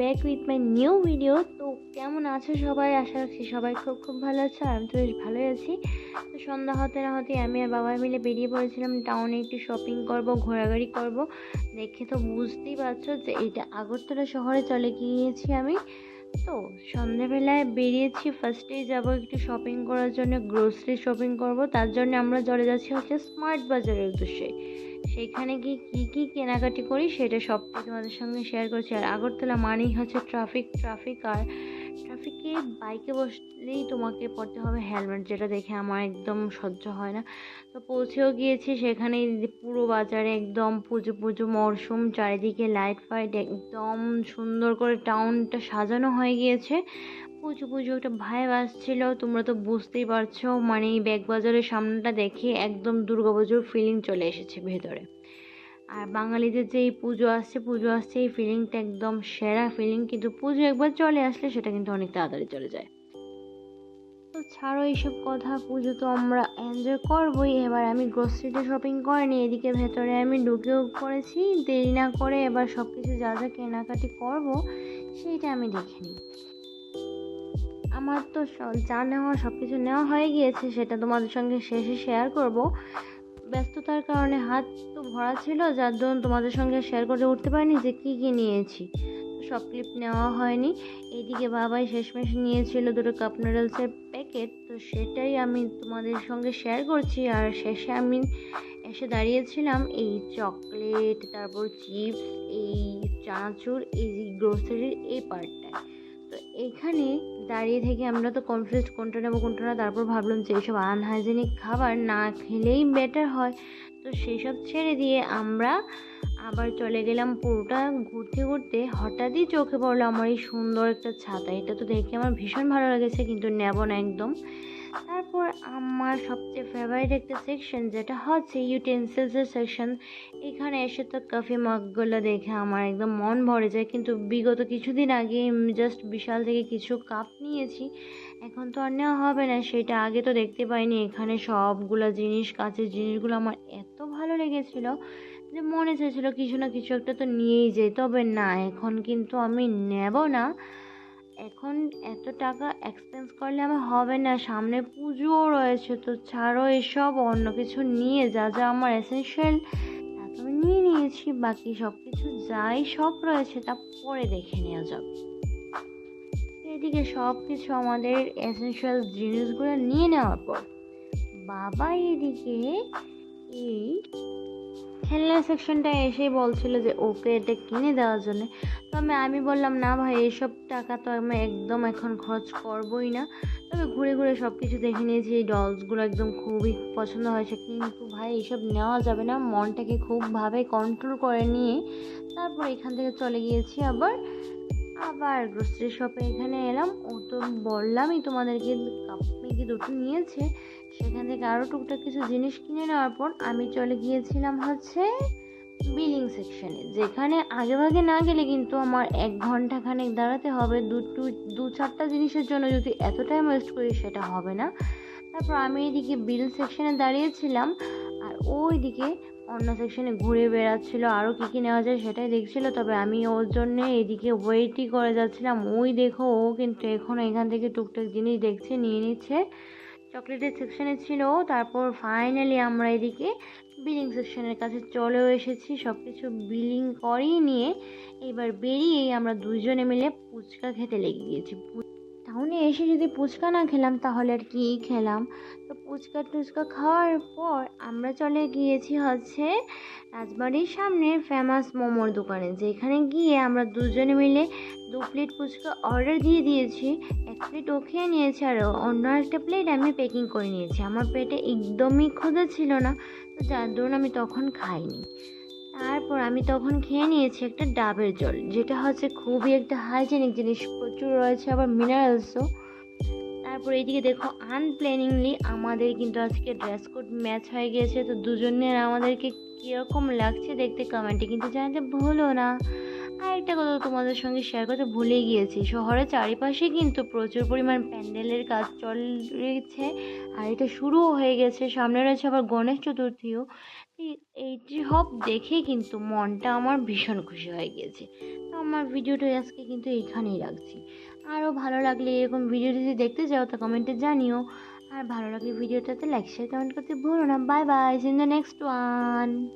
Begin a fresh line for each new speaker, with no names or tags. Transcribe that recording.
Back with my new video তো কেমন আছো সবাই? আশা রাখছি সবাই খুব খুব ভালো আছো আমি তো বেশ ভালোই আছি। তো সন্ধ্যা হতে না হতে আমি আর বাবা মিলে বেরিয়ে পড়েছিলাম টাউনে একটু শপিং করব, ঘোরাঘুরি করব। দেখে তো বুঝতেই পারছ যে এটা আগরতলা শহরে চলে গিয়েছি আমি। তো সন্ধ্যাবেলায় বেরিয়েছি ফার্স্টেই যাব একটু শপিং করার জন্য গ্রোসারি শপিং করব। তার জন্য আমরা চলে যাচ্ছি হচ্ছে স্মার্ট বাজারের উদ্দেশ্যে। সেইখানে গিয়ে কী কী কেনাকাটি করি সেটা সবটাই তোমাদের সঙ্গে শেয়ার করছি। আর আগরতলা মানেই হচ্ছে ট্রাফিক ট্রাফিক আর ট্রাফিকে বাইকে বসলেই তোমাকে পড়তে হবে হেলমেট, যেটা দেখে আমার একদম সহ্য হয় না। তো পৌঁছেও গিয়েছি সেখানে পুরো বাজারে একদম পুজো পুজো মরশুম চারিদিকে লাইট ফাইট একদম সুন্দর করে টাউনটা সাজানো হয়ে গিয়েছে। পুজো পুজো একটা ভাইব আসছিল, তোমরা তো বুঝতেই পারছ মানে এই ব্যাগ বাজারের সামনেটা দেখে একদম দুর্গাপুজোর ফিলিং চলে এসেছে ভেতরে। আর বাঙালিদের যে এই পুজো আসছে পুজো আসছে, এই ফিলিংটা একদম সেরা ফিলিং কিন্তু পুজো একবার চলে আসলে সেটা কিন্তু অনেক তাড়াতাড়ি চলে যায়। তো ছাড়ো এইসব কথা, পুজো তো আমরা এনজয় করবোই। এবার আমি গ্রোসারিতে শপিং করিনি এদিকে ভেতরে আমি ঢুকেও পড়েছি। দেরি না করে এবার সব কিছু যা যা কেনাকাটি করব, সেইটা আমি দেখে নিই। আমার তো যা নেওয়া সব কিছু নেওয়া হয়ে গিয়েছে, সেটা তোমাদের সঙ্গে শেষে শেয়ার করব। ব্যস্ততার কারণে হাত তো ভরা ছিল, যার দরুন তোমাদের সঙ্গে শেয়ার করে উঠতে পারিনি যে কী কী নিয়েছি। সব ক্লিপ নেওয়া হয়নি। এইদিকে বাবাই শেষমেশ নিয়েছিল দুটো কাপ নুডলসের প্যাকেট তো সেটাই আমি তোমাদের সঙ্গে শেয়ার করছি। আর শেষে আমি এসে দাঁড়িয়েছিলাম এই চকলেট তারপর চিপস এই চানাচুর, এই গ্রোসারির এই পার্টটায় এইখানে দাঁড়িয়ে থেকে আমরা তো কনফিউজ কোনটা নেব, কোনটা না, তারপর ভাবলাম যে এইসব আনহাইজেনিক খাবার না খেলেই বেটার হয়। তো সেসব ছেড়ে দিয়ে আমরা আবার চলে গেলাম পুরোটা ঘুরতে ঘুরতে হঠাৎই চোখে পড়ল আমার এই সুন্দর একটা ছাতা। এটা তো দেখে আমার ভীষণ ভালো লেগেছে, কিন্তু নেব না একদম। তারপর আমার সবচেয়ে ফেভারিট একটা সেকশন যেটা হচ্ছে ইউটেন্সিলসের সেকশন এখানে এসে তো কফি মগগুলো দেখে আমার একদম মন ভরে যায়। কিন্তু বিগত কিছুদিন আগে জাস্ট বিশাল থেকে কিছু কাপ নিয়েছি, এখন তো আর নেওয়া হবে না, সেটা আগে তো দেখতে পাইনি। এখানে সবগুলো জিনিস কাছের জিনিসগুলো আমার এত ভালো লেগেছিলো যে মনে চাইছিলো কিছু না কিছু একটা তো নিয়েই যাই। তবে না, এখন কিন্তু আমি নেব না। এখন এত টাকা এক্সপেন্স করলে আমার হবে না। সামনে পুজোও রয়েছে তো ছাড়ো এসব, অন্য কিছু নিয়ে যা যা আমার এসেনশিয়াল তা তো নিয়ে নিয়েছি। বাকি সব কিছু যাই, সব রয়েছে, তা পরে দেখে নেওয়া যাবে এদিকে সব কিছু আমাদের এসেনশিয়াল জিনিসগুলো নিয়ে নেওয়ার পর, বাবা এদিকে এই খেলনা সেকশনটা এসেই বলছিল যে ওকে এটা কিনে দেওয়ার জন্য। তবে আমি বললাম, না ভাই, এইসব টাকা তো আমি একদম এখন খরচ করবই না। তবে ঘুরে ঘুরে সব কিছু দেখে নিয়েছি, এই ডলসগুলো একদম খুবই পছন্দ হয়েছে। কিন্তু ভাই, এইসব নেওয়া যাবে না। মনটাকে খুবভাবে কন্ট্রোল করে নিয়ে তারপর এখান থেকে চলে গিয়েছি আবার আবার গ্রোসারি শপে এখানে এলাম। ও তো বললামই তোমাদেরকে, কাপ কি দুটো নিয়েছে। সেখান থেকে আরও টুকটাক কিছু জিনিস কিনে নেওয়ার পর আমি চলে গিয়েছিলাম হচ্ছে বিলিং সেকশনে, যেখানে আগে ভাগে না গেলে কিন্তু আমার এক ঘণ্টা খানেক দাঁড়াতে হবে। দু দু চারটা জিনিসের জন্য যদি এত টাইম ওয়েস্ট করি সেটা হবে না। তারপর আমি এদিকে বিল সেকশনে দাঁড়িয়েছিলাম আর ওই দিকে অন্য সেকশনে ঘুরে বেড়াচ্ছিল আরও কী কী নেওয়া যায় সেটাই দেখছিল। তবে আমি ওর জন্য এদিকে ওয়েটই করে যাচ্ছিলাম। ওই দেখো, ও কিন্তু এখনও এখান থেকে টুকটাক জিনিস দেখছে, নিয়ে নিচ্ছে। চকলেটের সেকশনে ছিল, তারপর ফাইনালি আমরা এদিকে বিলিং সেকশনের কাছে চলেও এসেছি সব কিছু বিলিং করিয়ে নিয়ে এবার বেরিয়েই আমরা দুজনে মিলে ফুচকা খেতে লেগে গিয়েছি। টাউনে এসে যদি ফুচকা না খেলাম, তাহলে আর কী খেলাম? তো ফুচকা টুচকা খাওয়ার পর আমরা চলে গিয়েছি হচ্ছে রাজবাড়ির সামনে ফেমাস মোমোর দোকানে, যেখানে গিয়ে আমরা দুজনে মিলে দু প্লেট ফুচকা অর্ডার দিয়ে দিয়েছি। এক প্লেট ও খেয়ে নিয়েছে আর অন্য একটা প্লেট আমি প্যাকিং করে নিয়েছি। আমার পেটে একদমই ক্ষুধা ছিল না, তো যার দরুন আমি তখন খাইনি। তারপর আমি তখন খেয়ে নিয়েছি একটা ডাবের জল, যেটা হচ্ছে খুবই একটা হাইজেনিক জিনিস, প্রচুর রয়েছে আবার মিনারেলসও তারপর এইদিকে দেখো আনপ্ল্যানিংলি আমাদের কিন্তু আজকে ড্রেস কোড ম্যাচ হয়ে গেছে তো দুজনের আমাদেরকে কীরকম লাগছে দেখতে কমেন্টে কিন্তু জানাতে ভুলো না। আর একটা কথা তোমাদের সঙ্গে শেয়ার করতে ভুলে গিয়েছি। শহরের চারিপাশে কিন্তু প্রচুর পরিমাণ প্যান্ডেলের কাজ চলেছে আর এটা শুরুও হয়ে গেছে। সামনে রয়েছে আবার গণেশ চতুর্থীও। এই- এইটি সব দেখে কিন্তু মনটা আমার ভীষণ খুশি হয়ে গিয়েছে। তো আমার ভিডিওটা আজকে কিন্তু এইখানেই রাখছি। আরও ভালো লাগলে এরকম ভিডিও যদি দেখতে চাও তা কমেন্টে জানিও। আর ভালো লাগলে ভিডিওটাতে লাইক শেয়ার কমেন্ট করতে ভুলো না। Bye bye in the next one